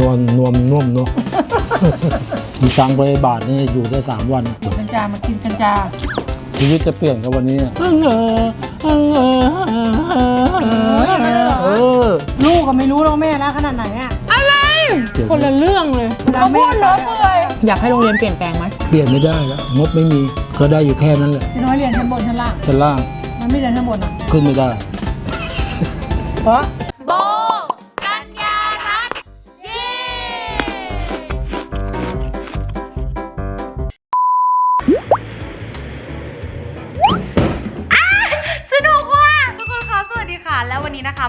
นวลนวมนุ่มเนาะ มีตังค์ไปบาทนี่อยู่ได้สามวัน กินกัญชามากินกัญชาชีวิตจะเปลี่ยนกับวันนี้อะเออเออเออเอออย่างนั้นเลยเหรอเออ ลูกก็ไม่รู้หรอกแม่นะขนาดไหนอะอะไรคนละเรื่องเลยดัเขางแม่พูดเนาะเปื่อยอยากให้โรงเรียนเปลี่ยนแปลงไหมเปลี่ยนไม่ได้แล้วงบไม่มีก็ได้อยู่แค่นั้นแหละพี่น้อยเรียนชั้นบนชั้นล่างชั้นล่างมันไม่เรียนชั้นบนอะขึ้นไม่ได้ เพราะ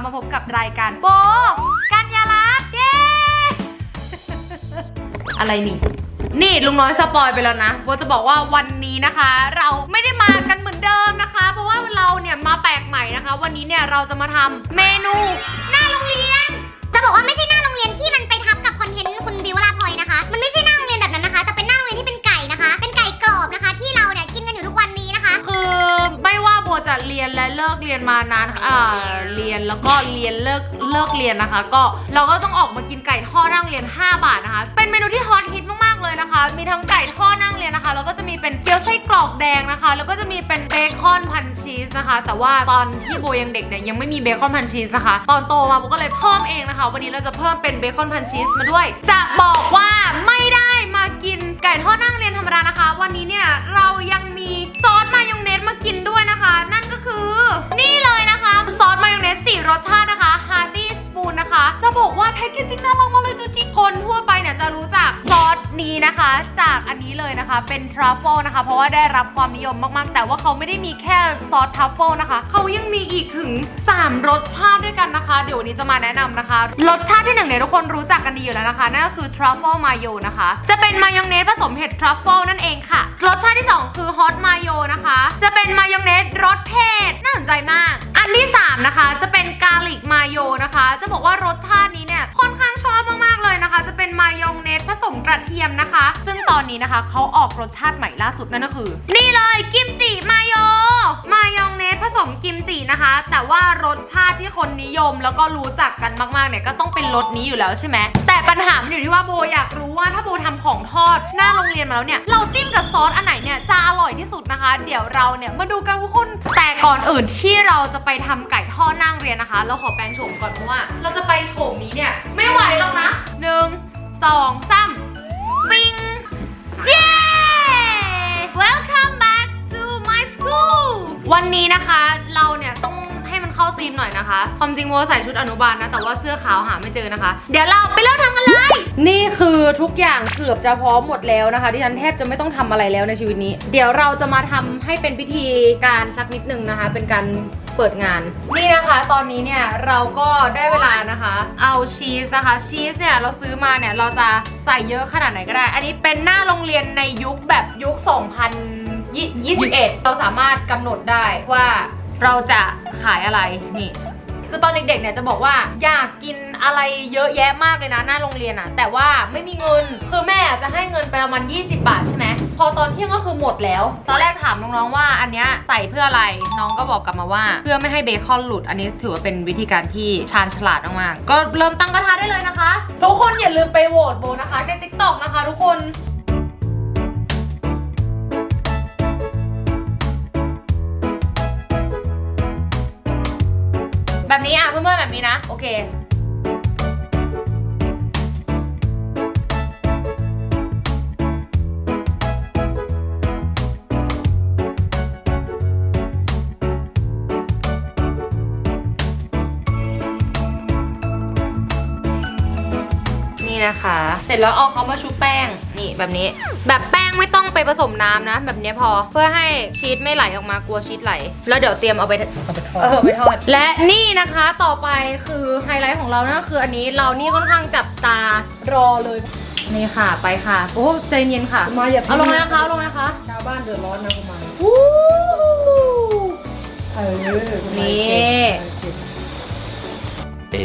มาพบกับรายการโบกัญญาลักษณ์เย้ อะไรนี่ นี่ลุงน้อยสปอยไปแล้วนะโบจะบอกว่าวันนี้นะคะ เราไม่ได้มากันเหมือนเดิมนะคะ เพราะว่าเราเนี่ยมาแปลกใหม่นะคะ วันนี้เนี่ยเราจะมาทำเมนู หน้าโรงเรียน จะบอกว่าไม่ใช่หน้าโรงเรียนที่มันไปทับกับคอนเทนต์คุณบิวลาพลอยนะคะ มันไม่ใช่หน้าโรงเรียนแบบนั้นนะคะ แต่เป็นหน้าโรงเรียนที่เป็นไก่นะคะ เป็นไก่กรอบนะคะ ที่เราเนี่ยกินกันอยู่ทุกวันนี้นะคะ คือไม่ว่าโบจะเรียนและเลิกเรียนมานานอ่า น แล้วก็เรียนเลิกเลิกเรียนนะคะ ก็เราก็ต้องออกมากินไก่ทอดนั่งเรียน 5 บาทนะคะ เป็นเมนูที่ฮอตฮิตมากๆเลยนะคะ มีทั้งไก่ทอดนั่งเรียนนะคะ แล้วก็จะมีเป็นเกี๊ยวไส้กรอกแดงนะคะ แล้วก็จะมีเป็นเบคอนพันชีสนะคะ แต่ว่าตอนที่โบยังเด็กเนี่ยยังไม่มีเบคอนพันชีสนะคะ ตอนโตมาโบก็เลยเพิ่มเองนะคะ วันนี้เราจะเพิ่มเป็นเบคอนพันชีสมาด้วย จะบอกว่าไม่ได้มากินไก่ทอดนั่งเรียนธรรมดานะคะ วันนี้เนี่ยเรายังมี สสี่รสชาตินะคะ Hearty Spoon นะคะ จะบอกว่าแพคเกจจิ้งน่ารักมากเลยจริงๆคนทั่วไปเนี่ยจะรู้จักซอสนี้นะคะ จากอันนี้เลยนะคะ เป็นทรัฟเฟิลนะคะ เพราะว่าได้รับความนิยมมากๆ แต่ว่าเขาไม่ได้มีแค่ซอสทรัฟเฟิลนะคะเขายังมีอีกถึง 3 รสชาติด้วยกันนะคะ เดี๋ยววันนี้จะมาแนะนำนะคะ รสชาติที่หนึ่งเนี่ยทุกคนรู้จักกันดีอยู่แล้วนะคะนั่นก็คือทรัฟเฟิลมายนะคะ จะเป็นมายองเนสผสมเห็ดทรัฟเฟิลนั่นเองค่ะ รสชาติที่ 2 คือฮอตมายนะคะ จะเป็นมายองเนสรสเผ็ดน่าสนใจมาก ที่ 3 นะคะ จะเป็นกาลิกมายนะคะ จะบอกว่ารสชาติ มกระเทียมนะคะ ซึ่งตอนนี้นะคะเขาออกรสชาติใหม่ล่าสุดนั่นก็คือ นี่เลยกิมจิมายมายองเนสผสมกิมจินะคะ แต่ว่ารสชาติที่คนนิยมแล้วก็รู้จักกันมากๆเนี่ยก็ต้องเป็นรสนี้อยู่แล้วใช่ไหมแต่ปัญหามันอยู่ที่ว่าโบอยากรู้ว่าถ้าโบทำของทอดหน้าโรงเรียนมาแล้วเนี่ยเราจิ้มกับซอสอันไหนเนี่ยจะอร่อยที่สุดนะคะ เดี๋ยวเราเนี่ยมาดูกันทุกคนแต่ก่อนอื่นที่เราจะไปทำไก่ทอดนั่งเรียนนะคะ เราขอแปลงโฉมก่อนเพราะว่า เราจะไปโฉมนี้เนี่ยไม่ไหวหรอกนะหนึ่ง สองสามปิงเย้ Welcome back to my school วันนี้นะคะเราเนี่ยต้องให้มันเข้าธีมหน่อยนะคะ ความจริงโมใส่ชุดอนุบาลนะ แต่ว่าเสื้อขาวหาไม่เจอนะคะ เดี๋ยวเราไปเริ่มทำกันเลย นี่คือทุกอย่างเกือบจะพร้อมหมดแล้วนะคะที่ฉันแทบจะไม่ต้องทำอะไรแล้วในชีวิตนี้ เดี๋ยวเราจะมาทำให้เป็นพิธีการสักนิดนึงนะคะ เป็นการ เปิดงาน นี่นะคะตอนนี้เนี่ยเราก็ได้เวลานะคะ เอาชีสนะคะ ชีสเนี่ยเราซื้อมาเนี่ยเราจะใส่เยอะขนาดไหนก็ได้ อันนี้เป็นหน้าโรงเรียนในยุคแบบยุค 2021 เราสามารถกำหนดได้ว่าเราจะขายอะไรนี่ คือตอนเด็กๆเนี่ยจะบอกว่าอยากกินอะไรเยอะแยะมากเลยนะหน้าโรงเรียนอะแต่ว่าไม่มีเงินคือแม่จะให้เงินไปประมาณ20 บาทใช่ไหมพอตอนเที่ยงก็คือหมดแล้ว ตอนแรกถามน้องๆว่าอันเนี้ยใส่เพื่ออะไรน้องก็บอกกลับมาว่า เพื่อไม่ให้เบคอนหลุด อันนี้ถือว่าเป็นวิธีการที่ชาญฉลาดมากๆก็เริ่มตั้งกระทะได้เลยนะคะ ทุกคนอย่าลืมไปโหวตโบนะคะใน TikTok นะคะ ทุกคน นี้อะเพื่อนๆแบบนี้นะ โอเค นี่นะคะ เสร็จแล้วเอาเขามาชุบแป้ง นี่แบบนี้ แบบแป้งไม่ ไปผสมน้ำนะ แบบนี้พอเพื่อให้ชีสไม่ไหลออกมากลัวชีสไหล แล้วเดี๋ยวเตรียมเอาไปเอาไปทอดเออไปทอด และนี่นะคะต่อไปคือไฮไลท์ของเรานั่นก็คืออันนี้เรานี่ค่อนข้างจับตารอเลยนี่ค่ะไปค่ะ โอ้ใจเย็นค่ะคุณมาอย่าเอาลงเลยนะคะเอาลงเลยนะคะชาวบ้านเดือดร้อนนะคุณมาวู้เออคุณมานี่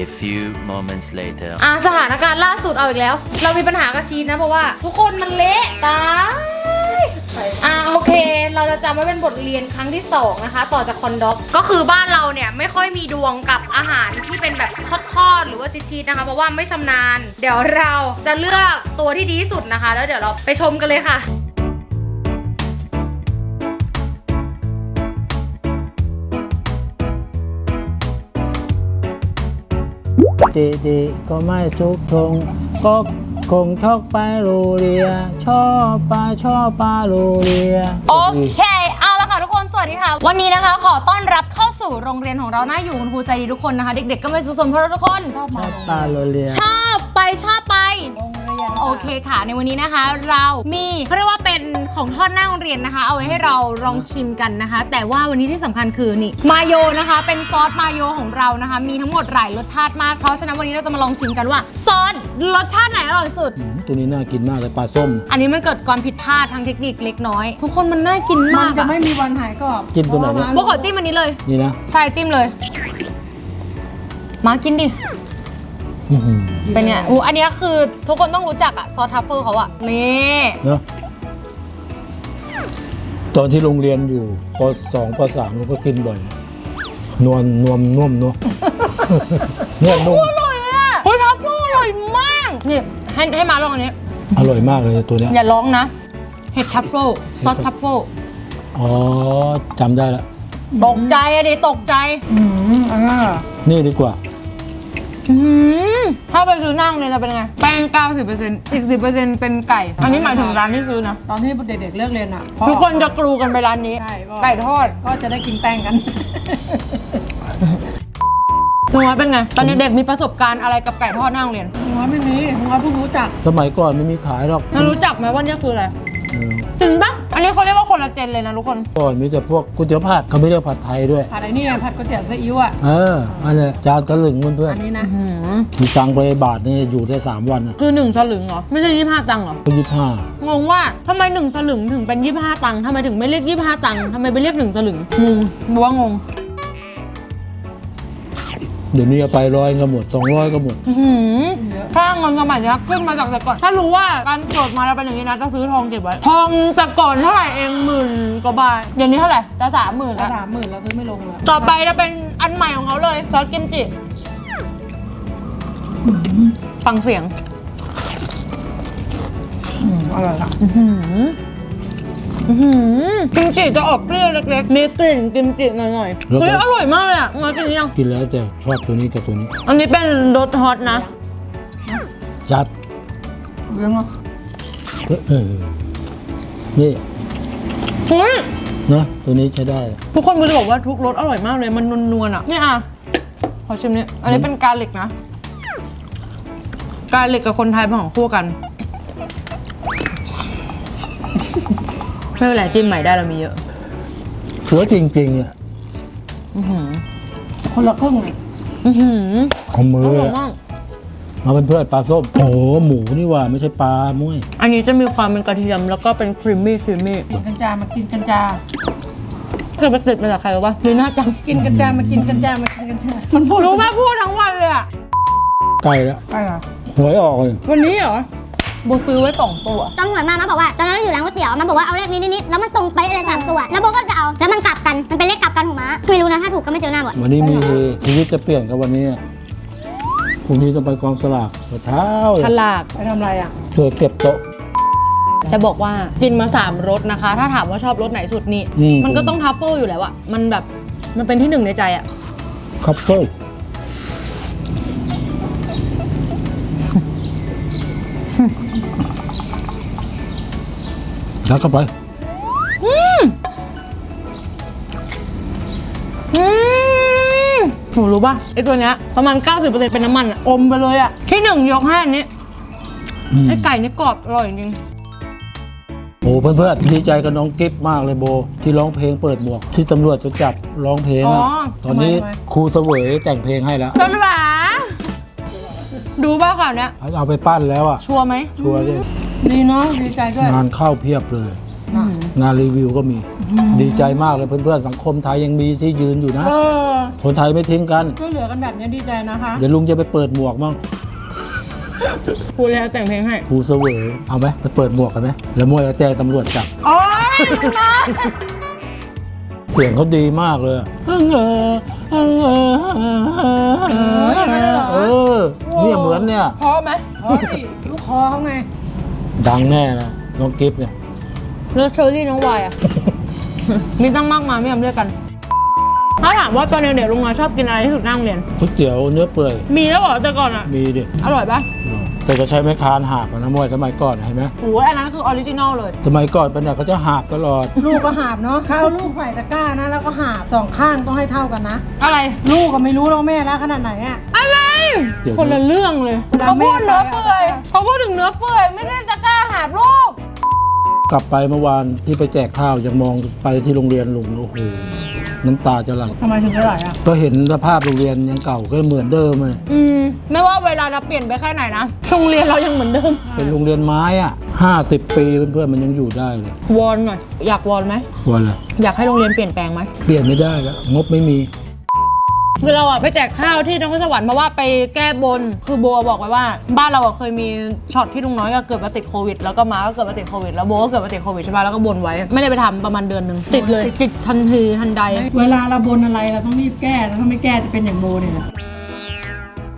A few moments later. อะสถานการณ์ล่าสุดเอาอีกแล้ว เรามีปัญหากับชีสนะ เพราะว่า ทุกคนมันเละตายใส่ อะโอเค เราจะจำไว้เป็นบทเรียนครั้งที่สองนะคะ ต่อจากคอนด็อก ก็คือบ้านเราเนี่ยไม่ค่อยมีดวงกับอาหารที่เป็นแบบทอดๆหรือว่าชีสๆนะคะ เพราะว่าไม่ชำนาญ เดี๋ยวเราจะเลือกตัวที่ดีที่สุดนะคะ แล้วเดี๋ยวเราไปชมกันเลยค่ะดีๆก็ไม่ทุกทงก็ คงชอบไปโรเรีย ชอบปลาชอบปลาโรเรีย โอเค เอาละค่ะทุกคน สวัสดีค่ะ วันนี้นะคะ ขอต้อนรับเข้าสู่โรงเรียนของเราน่าอยู่คุณครูใจดีทุกคนนะคะ เด็กๆ ก็ไม่สุขสนเพราะเราทุกคน ชอบปลาโรเรีย ชอบไปชอบไป โรง เรียนโอเคค่ะ ในวันนี้นะคะ เรามีเขาเรียกว่าเป็นของทอดหน้าโรงเรียนนะคะ เอาไว้ให้เราลองชิมกันนะคะ แต่ว่าวันนี้ที่สำคัญคือนี่มาโยนะคะ เป็นซอสมาโยของเรานะคะ มีทั้งหมดหลายรสชาติมากเพราะฉะนั้นวันนี้เราจะมาลองชิมกันว่าซอสรสชาติไหนอร่อยสุด อืมตัวนี้น่ากินมากเลยปลาส้ม อันนี้มันเกิดความผิดพลาดทางเทคนิคเล็กน้อย ทุกคนมันน่ากินมัมานกจะอะไม่มีวันหายกรอบจิ้มตัวไหนเนี่ยพโบราะว่าขอจิ้มอันนี้เลย นี่นะ ใช่จิ้มเลย มากินดิอื้อหือ เป็นเนี่ยอูอันเนี้ยคือทุกคนต้องรู้จักอะซอสทัฟเฟิลเขาอะนี่เนอะตอนที่โรงเรียนอยู่ปสองปสามเราก็กินบ่อย นวลนวมนุ่มเนอะนวมนุ่ม อร่อยเลยอะเฮ้ยทัฟเฟิลอร่อยมากนี่ให้ให้มาลองอันนี้ อร่อยมากเลยตัวเนี้ย อย่าร้องนะ เห็ดทัฟเฟิลซอสทัฟเฟิลอ๋อจำได้ละ ตกใจอะดิตกใจ อืมอันนั้นเหรอนี่ดีกว่า อื้อหือ ถ้าไปซื้อนั่งเนี่ยจะเป็นไง แป้ง 90%อีก 10%เป็นไก่ อันนี้หมายถึงร้านที่ซื้อนะ ตอนที่เด็กๆเลิกเรียนอะทุกคนจะกรูกันไปร้านนี้ ใช่ก็ไก่ทอด ก็จะได้กินแป้งกัน ลุงว่าเป็นไง ตอนเด็กๆมีประสบการณ์อะไรกับไก่ทอดหน้าโรงเรียน หัวไม่มีหัวเพิ่งรู้จัก สมัยก่อนไม่มีขายหรอก แล้วรู้จักไหมว่าเนี่ยคืออะไรเออ จริงปะอันนี้เขาเรียกว่าคนละเจนเลยนะทุกคนก่อนมีแต่พวกก๋วยเตี๋ยวผัดเขาไม่เรียกผัดไทยด้วย ผัดไอ้นี่ไงผัดก๋วยเตี๋ยวซีอิ๊วอะ เอออันเนี้ยจานตะลึงเพื่อนอันนี้นะอื้อหือๆมีตังค์ไปบาทนี่อยู่ได้3วันอะคือหนึ่งสลึงเหรอ ไม่ใช่ยี่ห้าตังค์เหรอ ก็ยี่ห้างงว่าทำไมหนึ่งสลึงถึงเป็นยี่ห้าตังค์ทำไมถึงไม่เรียกยี่ห้าตังค์ทำไมไปเรียกหนึ่งสลึงงงบอกว่างง เดี๋ยวนี้เอาไปร้อยก็หมดสองร้อยก็หมด อื้อหือค่าเงินสมัยเนี้ยขึ้นมาจากแต่ก่อน ถ้ารู้ว่าการเกิดมาแล้วเป็นอย่างนี้นะจะซื้อทองเก็บไว้ ทองแต่ก่อนเท่าไหร่เองหมื่นกว่าบาทเดี๋ยวนี้เท่าไหร่จะสามหมื่นถ้าแล้ว สามหมื่นเราซื้อไม่ลงเลยต่อไปจะเป็นอันใหม่ของเขาเลยซอสกิมจิ ฟังเสียง อร่อยละ อื้อหืออื้อหือกิมจิจะออกเปรี้ยวเล็กๆมีกลิ่นกิมจิหน่อยๆแล้วก็ เฮ้ยอร่อยมากเลยอะมากินหรือยัง กินแล้วแต่ชอบตัวนี้กับตัวนี้ อันนี้เป็นรสฮอตนะจัดเรื่องอะเออนี่เฮ้ยนะตัวนี้ใช้ได้ ทุกคนมันจะบอกว่าทุกรสอร่อยมากเลยมันนวลๆอะนี่อะขอชิมนี้อันนี้เป็นกาลิกนะ กาลิกกับคนไทยเป็นของคู่กัน ไม่เป็นไรจิ้มใหม่ได้เรามีเยอะหัวจริงๆอะคนละครึ่งเลยอื้อหือเอามืออร่อยมากมาเป็นเพื่อนปลาส้มโอ้โหหมูนี่ว่าไม่ใช่ปลาม้วยอันนี้จะมีความเป็นกระเทียมแล้วก็เป็นครีมมี่ครีมมี่กินกัญจามากินกัญจาเคยไปติดมาจากใครวะลีน่าจังกินกัญจามากินกัญจามากินกัญจามันพูดรู้ไหมพูดทั้งวันเลยอะใกล้แล้ว ไปเหรอหวยออกเลยวันนี้เหรอ โบซื้อไว้สองตัวตอนหวยมามันบอกว่าตอนนั้นเราอยู่ร้านก๋วยเตี๋ยวมันบอกว่าเอาเลขนี้นิดๆแล้วมันตรงเป๊ะเลยสามตัว แล้วโบก็จะเอาแล้วมันกลับกันมันเป็นเลขกลับกันของม้าไม่รู้นะถ้าถูกก็ไม่เจอหน้าบ่อยวันนี้มีเฮชีวิตจะเปลี่ยนกับวันนี้พรุ่งนี้ต้องไปกองสลากแต่เท้าเลฉยลากไปทำอะไรอะช่วยเก็บโต๊ะ จะบอกว่ากินมาสามรสนะคะ ถ้าถามว่าชอบรสไหนสุดนี่อืม มันก็ต้องทัฟเฟิลอยู่แล้วอะมันแบบมันเป็นที่หนึ่งในใจอะคัพเฟิล แล้วก็ไปอืมหนูรู้ป่ะไอตัวเนี้ยประมาณ 90%เป็นน้ำมันอะอมไปเลยอะที่หนึ่งยกให้อันนี้อืมไอไก่นี่กรอบอร่อยจริง โอ้เพื่อนๆดีใจกับน้องกิฟมากเลยโบ ที่ร้องเพลงเปิดหมวก ที่ตำรวจไปจับร้องเพลงอ๋ออะตอนนี้ครูเสวยแต่งเพลงให้แล้ว สนหวา ดูป่ะข่าวเนี้ยเอาไปปั้นแล้วอะ ชัวร์ไหมชัวร์ดิดีเนาะดีใจด้วย งานเข้าเพียบเลย งานรีวิวก็มี ดีใจมากเลยเพื่อนๆ สังคมไทยยังมีที่ยืนอยู่นะ เออคนไทยไม่ทิ้งกัน ช่วยเหลือกันแบบนี้ดีใจนะคะเดี๋ยวลุงจะไปเปิดหมวกมั่งครูแล้วแต่งเพลงให้ครูเสวยเอาไหมไปเปิดหมวกกันไหมแล้วมวยเอาแจ้งตำรวจจับ โอ๊ยลุงน้อยเสียงเขาดีมากเลยอะเออเออเออเอ เขาไง ดังแน่นะน้องกิฟต์เนี่ย แล้วเชอรี่น้องวายอะ มีตั้งมากมายไม่ยอมเรียกกัน ถ้าถามว่าตอนเด็กๆลุงน้อยชอบกินอะไรที่สุดนั่งเรียน ก๋วยเตี๋ยวเนื้อเปื่อยมีแล้วเหรอแต่ก่อนอะ มีดิอร่อยปะแต่จะใช้ไม้คานหักอะนะมวยสมัยก่อนเห็นไหมโอ้ยอันนั้นคือออริจินอลเลย สมัยก่อนปัญญาเขาจะหักตลอด ลูกก็หาบเนาะเขาเอาลูกใส่ตะกร้านะ แล้วก็หาบสองข้างต้องให้เท่ากันนะ อะไร ลูกก็ไม่รู้แล้วแม่รักขนาดไหนอะอะไร เดี๋ยวคนละเรื่องเลยเวลาเขาพูดแม่เนื้อไปเปื่อยอะเขาพูดถึงเนื้อเปื่อยไม่ได้ตะกร้าหาบลูกกลับไปเมื่อวานที่ไปแจกข้าวยังมองไปที่โรงเรียนลุงโอ้โหน้ำตาจะไหลทำไมถึงได้ไหลอะก็เห็นสภาพโรงเรียนยังเก่าก็เหมือนเดิมเลยอืมไม่ว่าเวลาเราเปลี่ยนไปแค่ไหนนะโรงเรียนเรายังเหมือนเดิม เป็นโรงเรียนไม้อะห้าสิบปีเพื่อนๆมันยังอยู่ได้เลยวอนหน่อย อยากวอนไหมวันละอยากให้โรงเรียนเปลี่ยนแปลงไหมเปลี่ยนไม่ได้แล้วงบไม่มี คือเราอะไปแจกข้าวที่นครสวรรค์เพราะว่าไปแก้บนคือโบบอกไว้ว่า บ้านเราอะเคยมีช็อตที่ลุงน้อยก็เกิดมาติดโควิด แล้วก็มาก็เกิดมาติดโควิดแล้วโบก็เกิดมาติดโควิดใช่ปะแล้วก็บนไว้ ไม่ได้ไปทำประมาณเดือนหนึ่งติดเลยติดทันทีทันใด เวลาเราบนอะไรเราต้องรีบแก้แล้วถ้าไม่แก้จะเป็นอย่างโบเนี่ยแหละ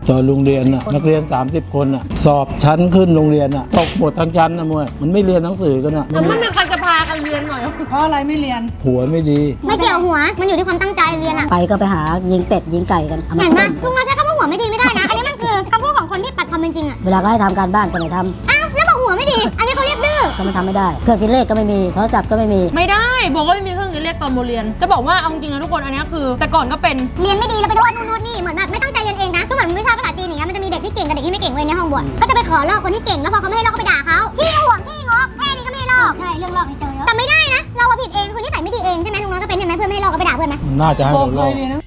ตอนโรงเรียนน่ะนักเรียน 30 คนน่ะสอบชั้นขึ้นโรงเรียนน่ะตกหมดทั้งชั้นนะมวยมันไม่เรียนหนังสือกันน่ะแต่ไม่มีใครจะพากันเรียนหน่อย เพราะอะไรไม่เรียน หัวไม่ดี ไม่เกี่ยวหัว มันอยู่ที่ความตั้งใจเรียนอะไปก็ไปหายิงเป็ดยิงไก่กันเอามาเห็นไหมต้มลุงน้อยใช้คำว่าหัวไม่ดีไม่ได้นะ อันนี้มันคือคำพูดของคนที่ปัดความเป็นจริงอะเวลาก็ให้ทำการบ้านก็ไม่ทอ้าวแล้วบอกหัวไม่ดี อันนี้เขาเรียกดื้อำก็ไม่ทำไม่ได้เครื่องคิดเลขก็ไม่มีโทรศัพท์ก็ไม่มี ไม่ได้โบก็ไม่มีเครื่องคิดเลขตอนโบเรียน จะบอกว่าเอาจริงๆนะทุกคนอันเนี้ยคือ แต่ก่อนก็เป็นเรียนไม่ดีแล้วไปโทษนู่นโทษนี่เหมือนแบบไม่ มือนวิชาภาษาจีนอย่างเงี้ยมันจะมีเด็กที่เก่งกับเด็กที่ไม่เก่งเว้ยในห้องบวชก็จะไปขอลอกคนที่เก่งแล้วพอเขาไม่ให้ลอกก็ไปด่าเขาที่ห่วงที่งกแค่นี้ก็ไม่ให้ลอกใช่เรื่องลอกนี่เจอเยอะแต่ไม่ได้นะ เราอะผิดเองคือนิสัยไม่ดีเองใช่ไหมลุงน้อยก็เป็นใช่ไหมเพื่อนไม่ให้ลอกก็ไปด่าเพื่อนไหมมันน่าจะให้โบเราเคลอยกเรียนนะ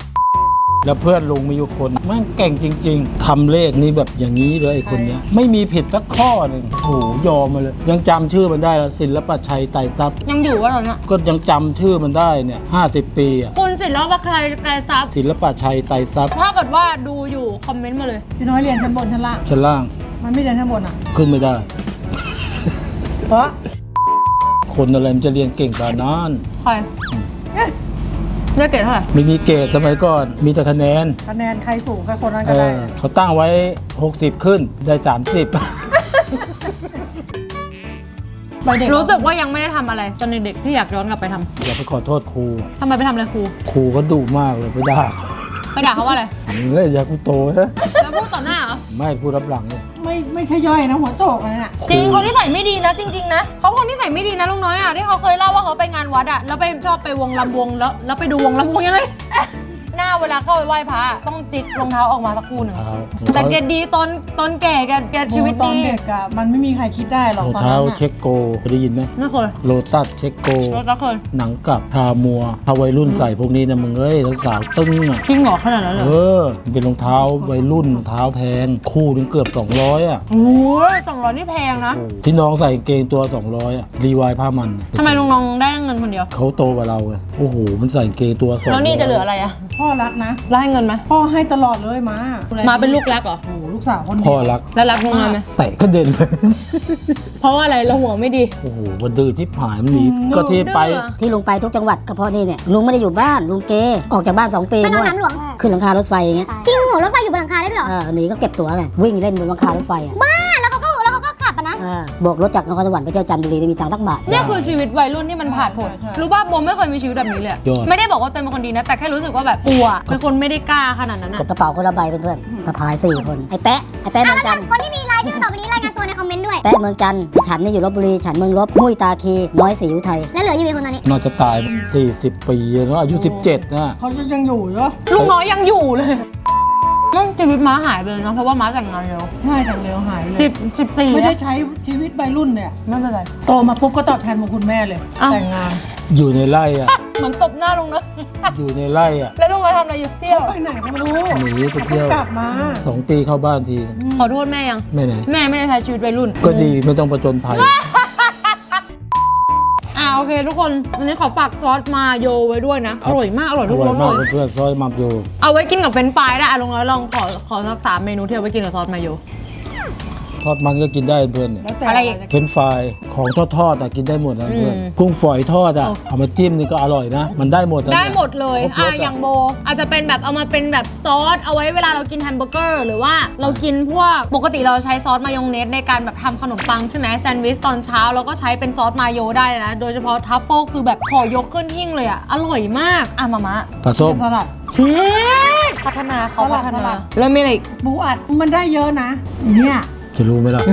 แล้วเพื่อนลุงมีอยู่คนแม่งเก่งจริง ๆทำเลขนี้แบบอย่างนี้เลยไอ้คนเนี้ยไม่มีผิดสักข้อหนึ่งโอ้โหยอมมาเลย ยังจำชื่อมันได้แล้วศิลปชัยไตรทรัพย์ ยังอยู่ว่าตอนเนี้ยก็ยังจำชื่อมันได้เนี่ยห้าสิบปีอะคุณศิลปะใครไกรทรัพย์ศิลปชัยไตรทรัพย์ ถ้าเกิดว่าดูอยู่คอมเมนต์มาเลยพี่น้อยเรียนชั้นบนชั้นล่างชั้นล่าง มันไม่เรียนชั้นบนอะ ขึ้นไม่ได้ เพราะคนอะไรมันจะเรียนเก่งกว่านั้นใคร ได้เกรดเท่าไหร่ไม่มีเกรดสมัยก่อนมีแต่คะแนน คะแนนใครสูงใครคนนั้นเอก็ได้ อเขาตั้งไว้ 60 ขึ้นได้30ไปเด็กรู้สึกว่ายังไม่ได้ทำอะไรตอนเด็กๆที่อยากย้อนกลับไปทำอย่าไปขอโทษครู ทำไมไปทำอะไรครู ครูก็ดุมากเลยไปด่าไปด่าเขาว่าอะไรเฮ้ยอย่ากูโตนะแล้วพูดต่อหน้าเหรอไม่พูดรับหลังเลย ไม่ไม่ใช่ย่อยนะหัวโจกอันนั้นอะจริงเขาที่ใส่ไม่ดีนะจริง ๆ นะเขาคนที่ใส่ไม่ดีนะลุงน้อยอะที่เขาเคยเล่าว่าเขาไปงานวัดอะแล้วไปชอบไปวงลำวงแล้วแล้วไปดูวงลำวงยังไง หน้าเวลาเข้าไปไหว้พระต้องจิกรองเท้าออกมาสักคู่หนึ่งเท้าแต่แกดีตอนตอนแก่แกแกชีวิตตอนดีเด็กอะมันไม่มีใครคิดได้หรอกรองตอนเท้านั้นอะเช็คโกเคยได้ยินไหมไม่เคยโลตัสเช็คโก รถก็เคยหนังกลับทามัวถ้าวัยรุ่นใส่พวกนี้นะมึงเอ้ยสาวๆตึ้งอะ จริงเหรอขนาดนั้นเลยเออมันเป็นรองเท้าวัยรุ่นรองเท้าแพง คู่นึงเกือบ 200 อะ โอ้ยสองร้อยนี่แพงนะที่น้องใส่กางเกงตัว 200 อะ รีวายผ้ามันทำไมลุงน้องได้เงินคนเดียว เขาโตกว่าเราไงโอ้โห มันใส่กางเกงตัว200แล้วนี่จะเหลืออะไรอะพ่อรักนะ แล้วให้เงินไหมพ่อให้ตลอดเลยมามาเป็นลูกรักเหรอโอ้โหลูกสาวคนพ่อเดียวรักแล้วรักลุงน้อยไหมเตะก็เด่นเลย เพราะว่าอะไรเราหัวไม่ดี โอ้โหวันดื้อที่ผายมันหนีก็ที่ไป ดื้อ ที่ลุงไปทุกจังหวัดก็เพราะนี่เนี่ยลุงไม่ได้อยู่บ้านลุงเกออกจากบ้านสองปีไปนอนด้วยน้ำหลวงขึ้นหลังคารถไฟอย่างเงี้ยจริงเหรอรถไฟอยู่บนหลังคาได้ด้วยเหรอ เออหนีก็เก็บตั๋วไงวิ่งเล่นบนหลังคารถไฟอะบ้า บอะนะเออโบกรถจากนครสวรรค์ไปเที่ยวจันทบุรีไม่มีตังค์สักบาท เนี่ยคือชีวิตวัยรุ่นที่มันผ่านผล รู้ป่ะโบไม่เคยมีชีวิตแบบนี้เลยอะยอด ไม่ได้บอกว่าเต็มเป็นคนดีนะ แต่แค่รู้สึกว่าแบบกลัว เป็นคนไม่ได้กล้าขนาดนั้นกอะดกระเป๋าคนละใบเพื่อนๆสะพายสี่คนไอ้แปะไอ้แปะเมืองจันทร์คนที่มีรายชื่อต่อไปนี้รายงานตัวในคอมเมนต์ด้วย แปะเมืองจันทร์ฉันนี่อยู่ลบบุรีฉันเมืองลบมุ้ยตาคีน้อยสีอุทัยแล้วเหลืออยู่กี่คนตอนนี้ น่าจะตาย 40 ปีแล้วอายุ 17นะเขาจะยังอยู่เหรอลูกน้อยยังอยู่เลย นั่นชีวิตม้าหายไปเลยนะเพราะว่าม้าแต่งงานเร็วใช่จังเร็วหายไปเลสิยบสิบสี่ไม่ได้นะใช้ชีวิตวัยรุ่นเนี่ย ไม่เป็นไร โตมาปุ๊บก็ตอบแทนบุญคุณแม่เลย อ้าว แต่งงานอยู่ในไร่อะเหมือนตบหน้าลุงนะ อยู่ในไร่อะแล้วลุงน้อยทำอะไรอยู่เที่ยว ไปไหนก็ไม่รู้หนีไปเที่ยวกลับมาสองปีเข้าบ้านที ขอโทษแม่ยัง ไม่ไหน แม่ไม่ได้ใช้ชีวิตวัยรุ่น ก็ดีไม่ต้องประจนภัยอ่า โอเคทุกคนวันนี้ขอฝากซอสมาโยไว้ด้วยนะครัอบร่อยมากอร่อยอทุกร่รอยสมาเลกยเพื่อนๆซอยมัมโยเอาไว้กินกับเฟรนช์ฟรายได้อะลุงน้อยลองขอขอสักสามเมนูที่เอาไว้กินกับซอสมาโย อดมันก็กินได้เพื่อนเนี่ยแล้วแต่อะไรอีกจะเป็นไฟรายของทอดทอดๆอะกินได้หมดนะเพื่อนอืม กุ้งฝอยทอดอะเอามาจิ้มนี่ก็อร่อยนะ มันได้หมดนะได้หมดเลยครบรอะสอย่างโบ อาจจะเป็นแบบเอามาเป็นแบบซอส เอาไว้เวลาเรากินแฮมเบอร์เกอร์ หรือว่าเรากินพวกปกติเราใช้ซอสมายองเนสในการแบบทำขนมปังใช่ไหมแซนด์วิชตอนเช้าเราก็ใช้เป็นซอสมายโยได้เลยนะ โดยเฉพาะทัฟเฟิลคือแบบขอยกขึ้นหิ้งเลยอะ อร่อยมาก อะมามะปลาส้มสลัด เชฟพัฒนาเขาสลัพัดฒสลันาด แล้วมีอะไรอีกบูอัดมันได้เยอะนะ เนี่ย จะรู้ไหมล่ะ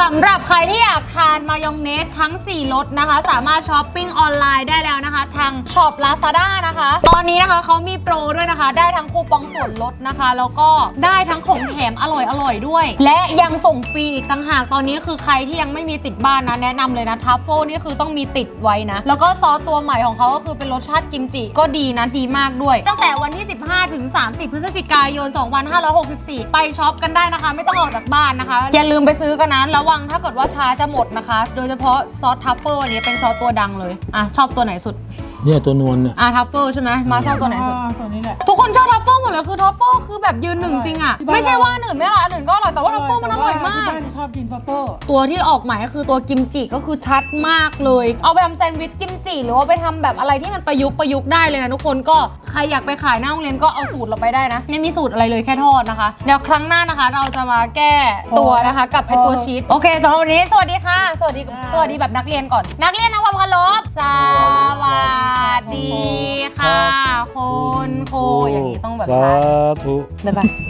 สำหรับใครที่อยากทานมายองเนสทั้ง 4รสนะคะ สามารถช้อปปิ้งออนไลน์ได้แล้วนะคะ ทางช็อป Lazada นะคะ ตอนนี้นะคะเขามีโปรด้วยนะคะ ได้ทั้งคูปองส่วนลดนะคะ แล้วก็ได้ทั้งของแถมอร่อยอร่อยด้วย และยังส่งฟรีอีกต่างหากตอนนี้คือใครที่ยังไม่มีติดบ้านนะ แนะนำเลยนะทัฟเฟิลนี่คือต้องมีติดไว้นะ แล้วก็ซอสตัวใหม่ของเขาก็คือเป็นรสชาติกิมจิก็ดีนะดีมากด้วย ตั้งแต่วันที่ 15ถึง 30 พฤศจิกายน 2564 ไปช็อปกันได้นะคะ ไม่ต้องออกจากบ้านนะคะ อย่าลืมไปซื้อกันนะ ระวังถ้าเกิดว่าช้าจะหมดนะคะ โดยเฉพาะซอสทัฟเฟิลอันนี้เป็นซอสตัวดังเลย อะ ชอบตัวไหนสุด เนี่ยตัวนวลเนี่ยอะทัฟเฟิลใช่ไหมมาชอบตัวไหนสุดอ๋อตัวนี้แหละ ทุกคนชอบทัฟเฟิลหมดเลยคือทัฟเฟิลคือแบบยืนหนึ่งจริงอะที่บ้านไม่ใช่ว่าอันอื่นไม่อร่อยอันอื่นก็อร่อยแต่ว่าทัฟเฟิลมันอร่อยมากที่บ้านชอบกินฟัฟเฟิลตัวที่ออกใหม่ก็คือตัวกิมจิก็คือชัดมากเลย เอาไปทำแซนด์วิชกิมจิหรือว่าไปทำแบบอะไรที่มันประยุกต์ประยุกต์ได้เลยนะทุกคนก็ใครอยากไปขายหน้าโรงเรียนก็เอาสูตรเราไปได้นะไม่มีสูตรอะไรเลยแค่ทอดนะคะ เดี๋ยวครั้งหน้านะคะ เราจะมาแก้ตัวนะคะกับไอตัวชีสโอเคสำหรับวันนี้สวัสดีค่ะ สวัสดีสวัสดีแบบนักเรียนก่อน นักเรียนนะความเคารพสวัสดีค่ะคุณครูอย่างนี้ต้องแบบสาท้าธุ บ๊ายบาย